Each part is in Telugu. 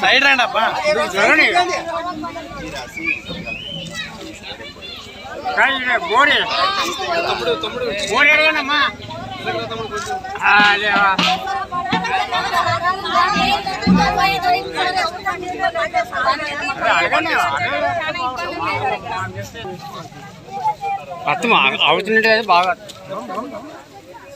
సైడ్ రండి అబ్బా చూడండి గోరి గోరి అడగండమ్మా లేవా అడగండి మొత్తం అవుతుంటే బాగా మొత్తం మంగే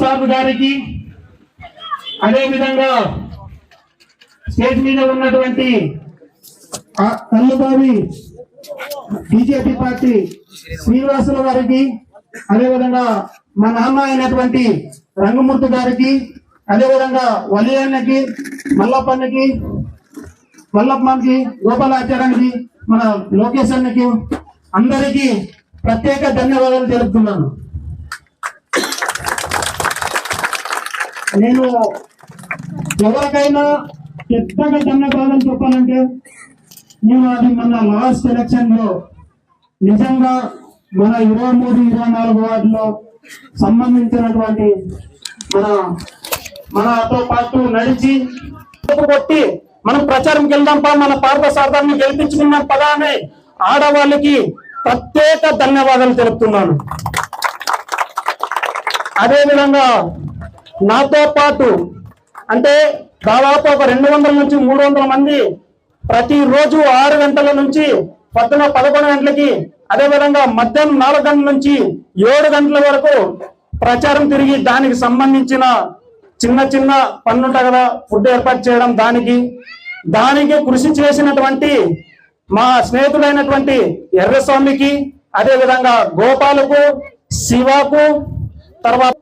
సాబ్ గారికి అదేవిధంగా స్టేజ్ మీద ఉన్నటువంటి ఆ కల్లుబావి బీజేపీ పార్టీ శ్రీనివాసుల గారికి అదేవిధంగా మా నాన్న అయినటువంటి రంగమూర్తి గారికి అదేవిధంగా వలియన్నకి మల్లప్పన్నకి మల్లప్పకి గోపాలాచారానికి మన లోకేష్ అన్నకి అందరికీ ప్రత్యేక ధన్యవాదాలు తెలుపుతున్నాను. నేను ఎవరికైనా పెద్దగా ధన్యవాదాలు చెప్పాలంటే నేను అది మన లాస్ట్ ఎలక్షన్లో నిజంగా మన ఇరవై మూడు ఇరవై నాలుగు వార్డులో సంబంధించినటువంటి మన మనతో పాటు నడిచి కొట్టి మనం ప్రచారంకి వెళ్దాం పా మన పార్థ సార్థాన్ని గెలిపించుకున్నాం పదా అని ఆడవాళ్ళకి ప్రత్యేక ధన్యవాదాలు తెలుపుతున్నాను. అదేవిధంగా నాతో పాటు అంటే దాదాపు ఒక రెండు వందల నుంచి మూడు వందల మంది ప్రతిరోజు ఆరు గంటల నుంచి పొద్దున పదకొండు గంటలకి అదే విధంగా మధ్యాహ్నం నాలుగు గంటల నుంచి ఏడు గంటల వరకు ప్రచారం తిరిగి దానికి సంబంధించిన చిన్న చిన్న పనులుంటాయి కదా ఫుడ్ ఏర్పాటు చేయడం దానికి. దానికి కృషి చేసినటువంటి మా స్నేహితుడైనటువంటి ఎర్రస్వామికి అదేవిధంగా గోపాలకు శివకు తర్వాత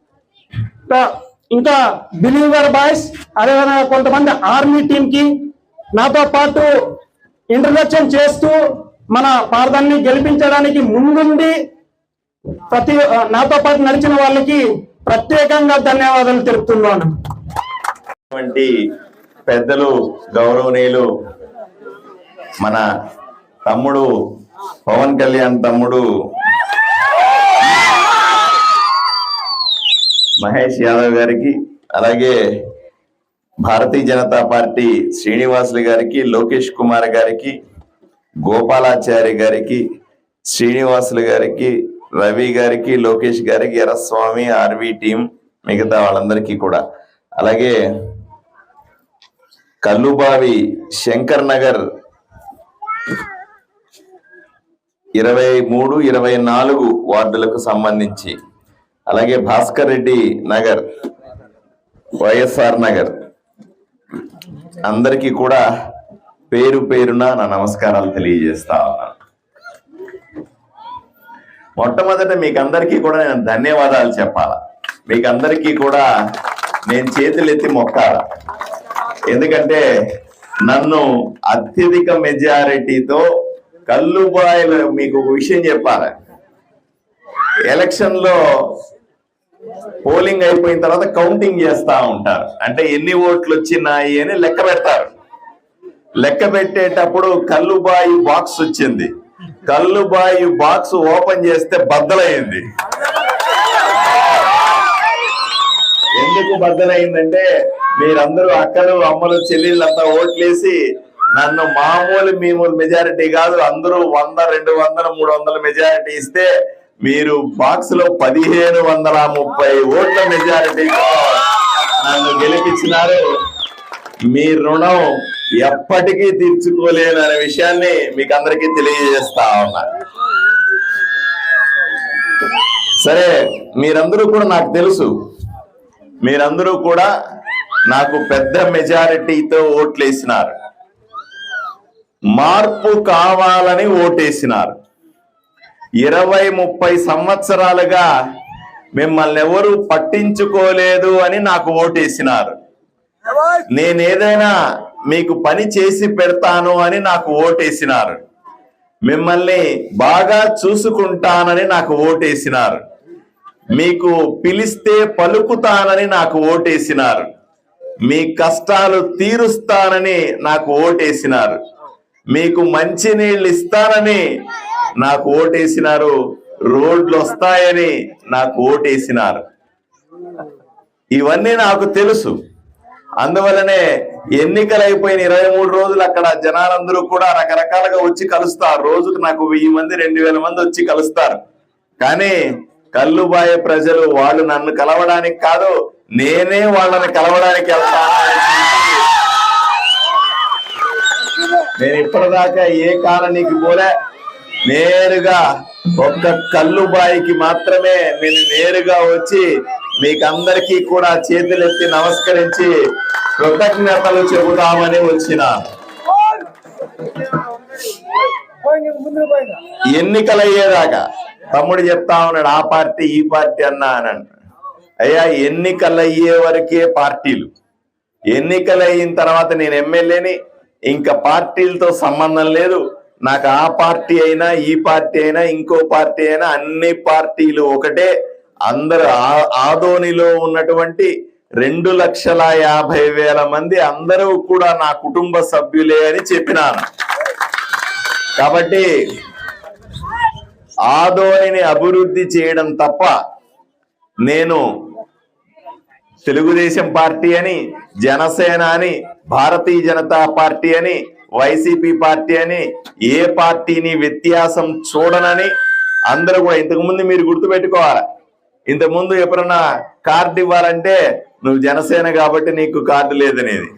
ఇంకా బిలీవర్ బాయ్స్ అదేవిధంగా కొంతమంది ఆర్మీ టీమ్కి నాతో పాటు ఇంట్రడక్షన్ చేస్తూ మన పార్థాన్ని గెలిపించడానికి ముందుండి ప్రతి నాతో పాటు నడిచిన వాళ్ళకి ప్రత్యేకంగా ధన్యవాదాలు తెలుపుతున్నాను. పెద్దలు గౌరవనీయులు మన తమ్ముడు పవన్ కళ్యాణ్ తమ్ముడు మహేష్ యాదవ్ గారికి అలాగే భారతీయ జనతా పార్టీ శ్రీనివాసులు గారికి లోకేష్ కుమార్ గారికి గోపాలాచారి గారికి శ్రీనివాసులు గారికి రవి గారికి లోకేష్ గారికి ఎర్రస్వామి ఆర్వి టీం మిగతా వాళ్ళందరికీ కూడా. అలాగే కల్లుబావి శంకర్ నగర్ ఇరవై మూడు ఇరవై నాలుగు వార్డులకు సంబంధించి అలాగే భాస్కర్ రెడ్డి నగర్ వైఎస్ఆర్ నగర్. అందరికీ కూడా పేరు పేరున నా నమస్కారాలు తెలియజేస్తా ఉన్నాను. మొట్టమొదట మీకు అందరికీ కూడా నేను ధన్యవాదాలు చెప్పాలా. మీకు అందరికీ కూడా నేను చేతులెత్తి మొక్కాల. ఎందుకంటే నన్ను అత్యధిక మెజారిటీతో కల్లుబాయిలు మీకు ఒక విషయం చెప్పాలి. ఎలక్షన్లో పోలింగ్ అయిపోయిన తర్వాత కౌంటింగ్ చేస్తా ఉంటారు. అంటే ఎన్ని ఓట్లు వచ్చినాయి అని లెక్క పెడతారు. లెక్క పెట్టేటప్పుడు కల్లుబాయి బాక్స్ వచ్చింది. కల్లుబాయి బాక్స్ ఓపెన్ చేస్తే బద్దలైంది. ఎందుకు బద్దలైందంటే మీరందరూ అక్కలు అమ్మలు చెల్లెళ్ళంతా ఓట్లేసి నన్ను మామూలు మీమూలు మెజారిటీ కాదు అందరూ వంద రెండు వందల మూడు వందల మెజారిటీ ఇస్తే మీరు బాక్స్లో పదిహేను వందల ముప్పై ఓట్ల మెజారిటీతో నన్ను గెలిపించినారు. మీ రుణం ఎప్పటికీ తీర్చుకోలేను అనే విషయాన్ని మీకు అందరికీ తెలియజేస్తా ఉన్నా. సరే మీరందరూ కూడా నాకు తెలుసు. మీరందరూ కూడా నాకు పెద్ద మెజారిటీతో ఓట్లేసినారు. మార్పు కావాలని ఓటేసినారు. ఇరవై ముప్పై సంవత్సరాలుగా మిమ్మల్ని ఎవరు పట్టించుకోలేదు అని నాకు ఓటేసినారు. నేనేదైనా మీకు పని చేసి పెడతాను అని నాకు ఓటేసినారు. మిమ్మల్ని బాగా చూసుకుంటానని నాకు ఓటేసినారు. మీకు పిలిస్తే పలుకుతానని నాకు ఓటేసినారు. మీ కష్టాలు తీరుస్తానని నాకు ఓటేసినారు. మీకు మంచి నీళ్ళు ఇస్తానని నాకు ఓటేసినారు రోడ్లు వస్తాయని నాకు ఓటేసినారు. ఇవన్నీ నాకు తెలుసు. అందువలనే ఎన్నికలు అయిపోయిన ఇరవై మూడు రోజులు అక్కడ జనాలందరూ కూడా రకరకాలుగా వచ్చి కలుస్తారు. రోజుకు నాకు వెయ్యి మంది రెండు వేల మంది వచ్చి కలుస్తారు. కానీ కల్లుబాయ ప్రజలు వాళ్ళు నన్ను కలవడానికి కాదు నేనే వాళ్ళని కలవడానికి వెళ్తాను నేను ఇప్పటిదాకా ఏ కాలనీకి పోలే. నేరుగా ఒక్క కల్లుబాయికి మాత్రమే మీరు నేరుగా వచ్చి మీకందరికీ కూడా చేతులెత్తి నమస్కరించి కృతజ్ఞతలు చెబుదామని వచ్చిన. ఎన్నికలయ్యేదాకా? తమ్ముడు చెప్తా ఉన్నాడు ఆ పార్టీ ఈ పార్టీ అన్నా అని అయ్యా ఎన్నికలయ్యే వరకే పార్టీలు. ఎన్నికలయిన తర్వాత నేను ఎమ్మెల్యేని ఇంకా పార్టీలతో సంబంధం లేదు. నాకు ఆ పార్టీ అయినా ఈ పార్టీ అయినా ఇంకో పార్టీ అయినా అన్ని పార్టీలు ఒకటే. అందరు ఆ- ఆదోనిలో ఉన్నటువంటి రెండు లక్షల యాభై వేల మంది అందరూ కూడా నా కుటుంబ సభ్యులే అని చెప్పినాను. కాబట్టి ఆదోనిని అభివృద్ధి చేయడం తప్ప నేను తెలుగుదేశం పార్టీ అని జనసేన అని భారతీయ జనతా పార్టీ అని వైసీపీ పార్టీ అని ఏ పార్టీని వ్యత్యాసం చూడనని అందరూ కూడా ఇంతకు ముందు మీరు గుర్తుపెట్టుకోవాలి. ఇంతకుముందు ఎప్పుడన్నా కార్డు ఇవ్వాలంటే నువ్వు జనసేన కాబట్టి నీకు కార్డు లేదనేది.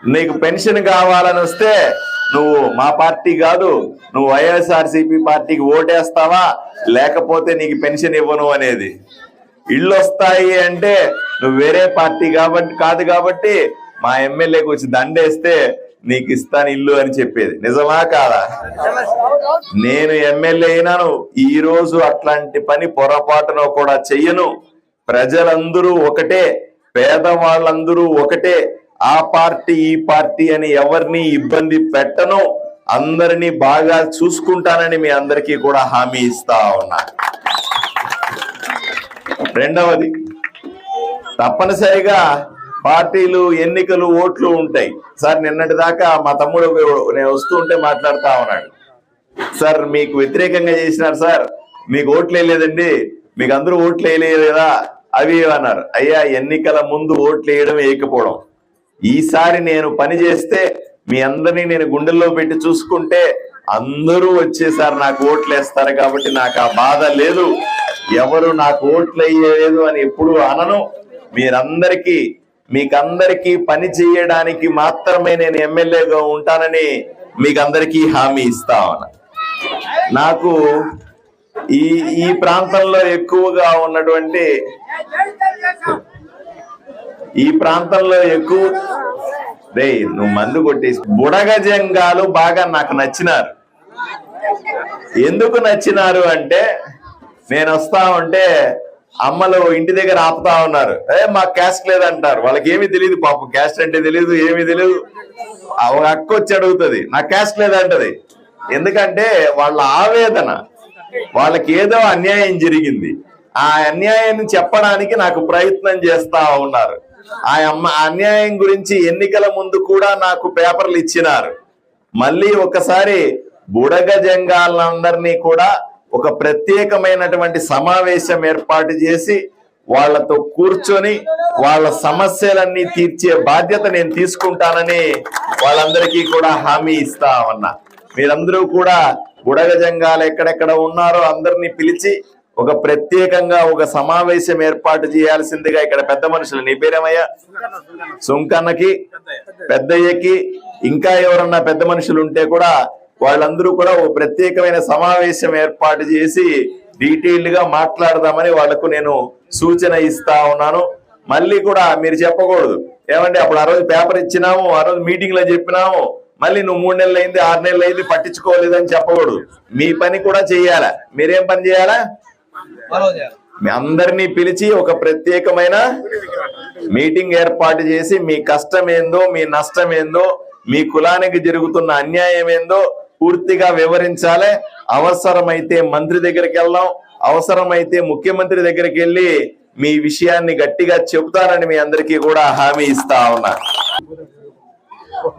నీకు పెన్షన్ కావాలని వస్తే నువ్వు మా పార్టీ కాదు నువ్వు వైఎస్ఆర్సీపీ పార్టీకి ఓటేస్తావా? లేకపోతే నీకు పెన్షన్ ఇవ్వను అనేది. ఇళ్ళు వస్తాయి అంటే నువ్వు వేరే పార్టీ కాబట్టి కాదు కాబట్టి మా ఎమ్మెల్యేకి వచ్చి దండేస్తే నీకు ఇస్తాను ఇల్లు అని చెప్పేది. నిజమా కాదా? నేను ఎమ్మెల్యే అయినాను. ఈ రోజు అట్లాంటి పని పొరపాటున కూడా చెయ్యను. ప్రజలందరూ ఒకటే పేదవాళ్ళందరూ ఒకటే. ఆ పార్టీ ఈ పార్టీ అని ఎవరిని ఇబ్బంది పెట్టను. అందరినీ బాగా చూసుకుంటానని మీ అందరికీ కూడా హామీ ఇస్తా ఉన్నా. రెండవది తప్పనిసరిగా పార్టీలు ఎన్నికలు ఓట్లు ఉంటాయి. సార్ నిన్నటి దాకా మా తమ్ముడు నేను వస్తూ ఉంటే మాట్లాడుతా ఉన్నాడు. సార్ మీకు వ్యతిరేకంగా చేసినారు సార్. మీకు ఓట్లు వేయలేదండి. మీకు అందరూ ఓట్లు వేయలేదా? అవి అన్నారు. అయ్యా ఎన్నికల ముందు ఓట్లు వేయడం వేయకపోవడం. ఈసారి నేను పని చేస్తే మీ అందరినీ నేను గుండెల్లో పెట్టి చూసుకుంటే అందరూ వచ్చేసారి నాకు ఓట్లు వేస్తారు కాబట్టి నాకు ఆ బాధ లేదు. ఎవరు నాకు ఓట్లు వేయలేదు అని ఎప్పుడు అనను. మీరందరికీ మీకందరికీ పని చేయడానికి మాత్రమే నేను ఎమ్మెల్యేగా ఉంటానని మీకందరికీ హామీ ఇస్తా ఉన్నా. నాకు ఈ ఈ ప్రాంతంలో ఎక్కువగా ఉన్నటువంటి ఈ ప్రాంతంలో ఎక్కువ రే నువ్వు మందు కొట్టేసి బుడగజంగాలు బాగా నాకు నచ్చినారు. ఎందుకు నచ్చినారు అంటే నేను వస్తా ఉంటే అమ్మలు ఇంటి దగ్గర ఆపుతా ఉన్నారు. ఏ మాకు క్యాస్ట్ లేదంటారు. వాళ్ళకి ఏమీ తెలియదు పాపం. క్యాస్ట్ అంటే తెలియదు ఏమీ తెలియదు ఒక అక్క వచ్చి అడుగుతుంది. నా క్యాస్ట్ లేదంటది. ఎందుకంటే వాళ్ళ ఆవేదన వాళ్ళకి ఏదో అన్యాయం జరిగింది. ఆ అన్యాయాన్ని చెప్పడానికి నాకు ప్రయత్నం చేస్తా ఉన్నారు. ఆ అమ్మ అన్యాయం గురించి ఎన్నికల ముందు కూడా నాకు పేపర్లు ఇచ్చినారు. మళ్ళీ ఒకసారి బుడగ జంగాలందరినీ కూడా ఒక ప్రత్యేకమైనటువంటి సమావేశం ఏర్పాటు చేసి వాళ్ళతో కూర్చొని వాళ్ళ సమస్యలన్నీ తీర్చే బాధ్యత నేను తీసుకుంటానని వాళ్ళందరికీ కూడా హామీ ఇస్తా ఉన్నా. మీరందరూ కూడా బుడగ జంగాలు ఎక్కడెక్కడ ఉన్నారో అందరినీ పిలిచి ఒక ప్రత్యేకంగా ఒక సమావేశం ఏర్పాటు చేయాల్సిందిగా ఇక్కడ పెద్ద మనుషులు నీ పేరేమయ్యా? సుంకన్నకి పెద్దయ్యకి ఇంకా ఎవరన్నా పెద్ద మనుషులు ఉంటే కూడా వాళ్ళందరూ కూడా ఒక ప్రత్యేకమైన సమావేశం ఏర్పాటు చేసి డీటెయిల్డ్గా మాట్లాడదామని వాళ్ళకు నేను సూచన ఇస్తా ఉన్నాను. మళ్ళీ కూడా మీరు చెప్పకూడదు. ఏమంటే అప్పుడు ఆ రోజు పేపర్ ఇచ్చినాము ఆ రోజు మీటింగ్లో చెప్పినాము. మళ్ళీ నువ్వు మూడు నెలలు అయింది ఆరు నెలలు అయింది పట్టించుకోలేదని చెప్పకూడదు. మీ పని కూడా చేయాలా? మీరేం పని చేయాలా. మీ అందరినీ పిలిచి ఒక ప్రత్యేకమైన మీటింగ్ ఏర్పాటు చేసి మీ కష్టం ఏందో మీ నష్టం ఏందో మీ కులానికి జరుగుతున్న అన్యాయం ఏందో పూర్తిగా వివరించాలి. అవసరమైతే మంత్రి దగ్గరికి వెళ్దాం. అవసరమైతే ముఖ్యమంత్రి దగ్గరికి వెళ్ళి మీ విషయాన్ని గట్టిగా చెబుతానని మీ అందరికీ కూడా హామీ ఇస్తా ఉన్నా.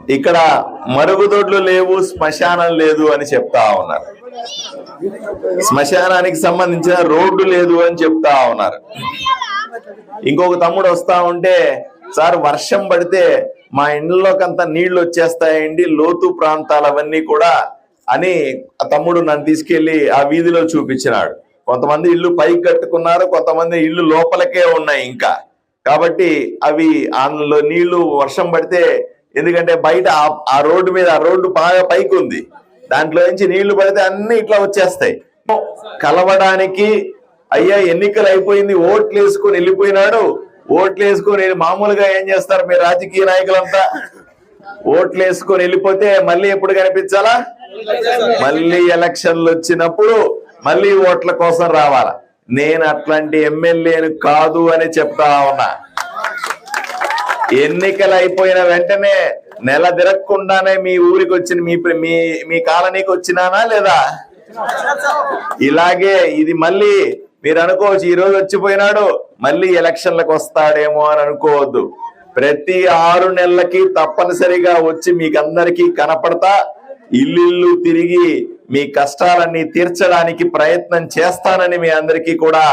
ఇక్కడ మరుగుదొడ్లు లేవు శ్మశానం లేదు అని చెప్తా ఉన్నారు. శ్మశానానికి సంబంధించిన రోడ్డు లేదు అని చెప్తా ఉన్నారు. ఇంకొక తమ్ముడు వస్తా ఉంటే సార్ వర్షం పడితే మా ఇండ్లలోకంతా నీళ్ళు వచ్చేస్తాయండి లోతు ప్రాంతాలు అవన్నీ కూడా అని తమ్ముడు నన్ను తీసుకెళ్ళి ఆ వీధిలో చూపించినాడు. కొంతమంది ఇల్లు పైకి కట్టుకున్నారు కొంతమంది ఇల్లు లోపలకే ఉన్నాయి ఇంకా. కాబట్టి అవి అందులో నీళ్ళు వర్షం పడితే ఎందుకంటే బయట ఆ- ఆ రోడ్డు మీద ఆ రోడ్డు బాగా పైకి ఉంది దాంట్లో నుంచి నీళ్ళు పడితే అన్ని ఇట్లా వచ్చేస్తాయి. కలవడానికి అయ్యా ఎన్నికలు అయిపోయింది ఓట్లు వేసుకొని వెళ్ళిపోయినాడు. ఓట్లు వేసుకొని మామూలుగా ఏం చేస్తారు మీ రాజకీయ నాయకులంతా? ఓట్లు వేసుకొని వెళ్ళిపోతే మళ్ళీ ఎప్పుడు కనిపించాలా? మళ్ళీ ఎలక్షన్లు వచ్చినప్పుడు మళ్ళీ ఓట్ల కోసం రావాలా? నేను అట్లాంటి ఎమ్మెల్యేను కాదు అని చెప్తా ఉన్నా. ఎన్నికలు అయిపోయిన వెంటనే నెల తిరగకుండానే మీ ఊరికి వచ్చిన మీ మీ మీ కాలనీకి వచ్చినానా లేదా? ఇలాగే ఇది మళ్ళీ మీరు అనుకోవచ్చు ఈ రోజు వచ్చిపోయినాడు మళ్ళీ ఎలక్షన్లకు వస్తాడేమో అని అనుకోవద్దు. ప్రతి ఆరు నెలలకి తప్పనిసరిగా వచ్చి మీకందరికీ కనపడతా ఇల్లు తిరిగి మీ కష్టాలన్నీ తీర్చడానికి ప్రయత్నం చేస్తానని మీ అందరికీ కూడా